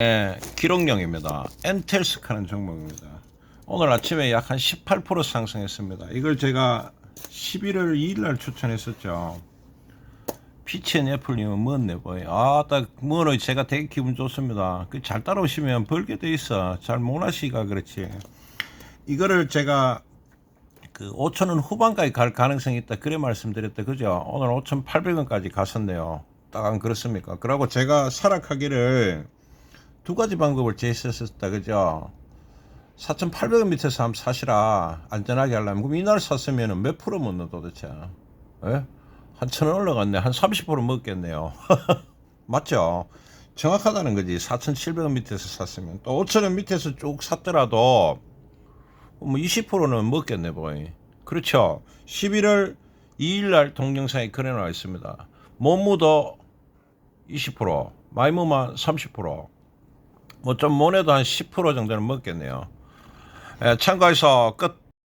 예, 기록령입니다. 엔텔스카는 종목입니다. 오늘 아침에 약 한 18% 상승했습니다. 이걸 제가 11월 2일 날 추천했었죠. 피치앤 애플님은 뭔 내 보여. 아, 딱, 뭐로 제가 되게 기분 좋습니다. 그 잘 따라오시면 벌게 돼 있어. 잘 못하시가 그렇지. 이거를 제가 그 5천원 후반까지 갈 가능성이 있다. 그래 말씀드렸다. 그죠? 오늘 5,800원까지 갔었네요. 딱 안 그렇습니까? 그러고 제가 사락하기를 두 가지 방법을 제시했었다. 그죠? 4,800원 밑에서 한번 사시라. 안전하게 하려면. 그럼 이날 샀으면 몇 프로 먹노 도대체? 예? 한천원 올라갔네. 한 30% 먹겠네요. 맞죠? 정확하다는 거지. 4,700원 밑에서 샀으면. 또 5,000원 밑에서 쭉 샀더라도 뭐 20%는 먹겠네, 보이. 그렇죠. 11월 2일 날 동영상에 그래 나와 있습니다. 못무도 20%, 마이무만 30%, 뭐좀 못해도 한 10% 정도는 먹겠네요. 예, 참고해서 끝.